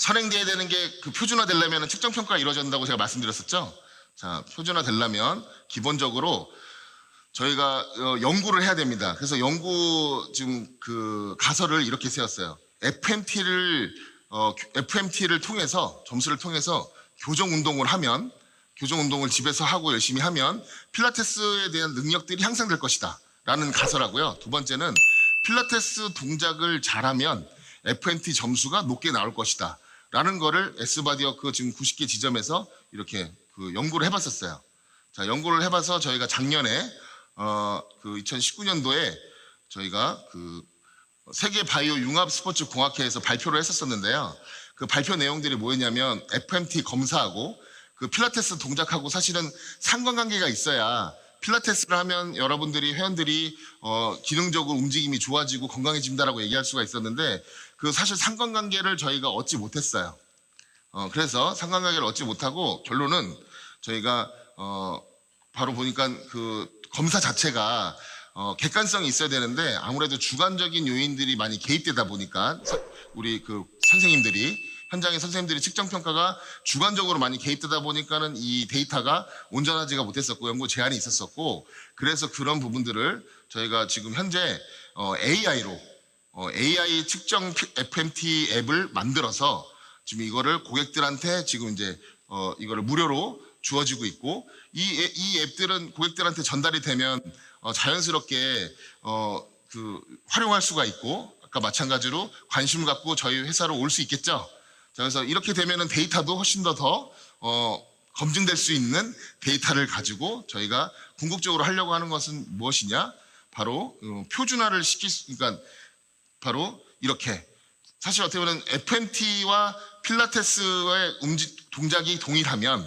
선행돼야 되는 게 그 표준화 되려면 측정 평가가 이루어진다고 제가 말씀드렸었죠. 자, 표준화 되려면 기본적으로 저희가 어, 연구를 해야 됩니다. 그래서 연구 지금 그 가설을 이렇게 세웠어요. FMT를 어, FMT를 통해서 점수를 통해서 교정 운동을 하면 교정 운동을 집에서 하고 열심히 하면 필라테스에 대한 능력들이 향상될 것이다라는 가설하고요. 두 번째는 필라테스 동작을 잘하면 FMT 점수가 높게 나올 것이다. 라는 거를 S바디워크 지금 90개 지점에서 이렇게 그 연구를 해봤었어요. 자, 연구를 해봐서 저희가 작년에 어, 그 2019년도에 저희가 그 세계 바이오 융합 스포츠 공학회에서 발표를 했었었는데요. 그 발표 내용들이 뭐였냐면 FMT 검사하고 그 필라테스 동작하고 사실은 상관관계가 있어야 필라테스를 하면 여러분들이 회원들이 어, 기능적으로 움직임이 좋아지고 건강해진다라고 얘기할 수가 있었는데 그 사실 상관관계를 저희가 얻지 못했어요. 어, 그래서 상관관계를 얻지 못하고 결론은 저희가 어, 바로 보니까 그 검사 자체가 어, 객관성이 있어야 되는데 아무래도 주관적인 요인들이 많이 개입되다 보니까 서- 우리 그 선생님들이 현장의 선생님들이 측정 평가가 주관적으로 많이 개입되다 보니까는 이 데이터가 온전하지가 못했었고 연구 제한이 있었었고 그래서 그런 부분들을 저희가 지금 현재 어, AI로 어, AI 측정 FMT 앱을 만들어서 지금 이거를 고객들한테 지금 이제 어, 이거를 무료로 주어지고 있고 이, 애- 이 앱들은 고객들한테 전달이 되면 어, 자연스럽게 어, 그 활용할 수가 있고 아까 마찬가지로 관심 갖고 저희 회사로 올 수 있겠죠. 자, 그래서 이렇게 되면은 데이터도 훨씬 더 더 어, 검증될 수 있는 데이터를 가지고 저희가 궁극적으로 하려고 하는 것은 무엇이냐? 바로 어, 표준화를 시킬 수, 그러니까 바로 이렇게 사실 어떻게 보면 FMT와 필라테스의 움직 동작이 동일하면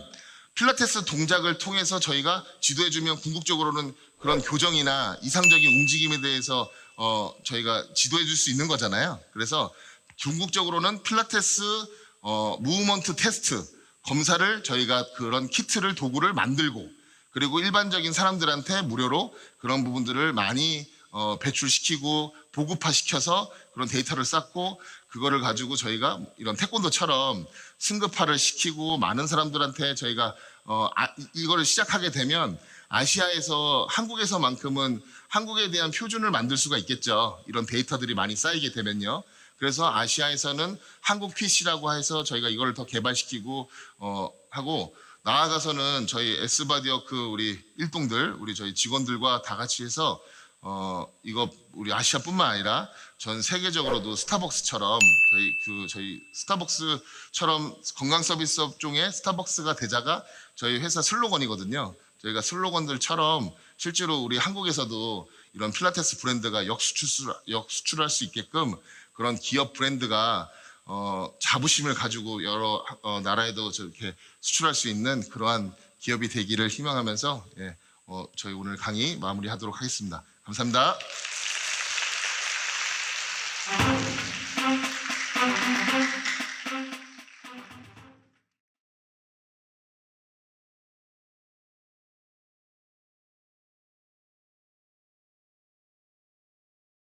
필라테스 동작을 통해서 저희가 지도해주면 궁극적으로는 그런 교정이나 이상적인 움직임에 대해서 어, 저희가 지도해줄 수 있는 거잖아요. 그래서 궁극적으로는 필라테스 어, 무브먼트 테스트 검사를 저희가 그런 키트를 도구를 만들고 그리고 일반적인 사람들한테 무료로 그런 부분들을 많이 어, 배출시키고 보급화시켜서 그런 데이터를 쌓고 그거를 가지고 저희가 이런 태권도처럼 승급화를 시키고 많은 사람들한테 저희가 어, 아, 이- 이거를 시작하게 되면 아시아에서 한국에서만큼은 한국에 대한 표준을 만들 수가 있겠죠. 이런 데이터들이 많이 쌓이게 되면요. 그래서 아시아에서는 한국 PC라고 해서 저희가 이걸 더 개발시키고 어, 하고 나아가서는 저희 S바디워크 우리 일동들 우리 저희 직원들과 다 같이 해서 어 이거 우리 아시아뿐만 아니라 전 세계적으로도 스타벅스처럼 저희 그 저희 스타벅스처럼 건강 서비스 업종의 스타벅스가 되자가 저희 회사 슬로건이거든요. 저희가 슬로건들처럼 실제로 우리 한국에서도 이런 필라테스 브랜드가 역수출 역수출할 수 있게끔 그런 기업 브랜드가 어, 자부심을 가지고 여러 어, 나라에도 저렇게 수출할 수 있는 그러한 기업이 되기를 희망하면서 예, 어, 저희 오늘 강의 마무리하도록 하겠습니다. 감사합니다.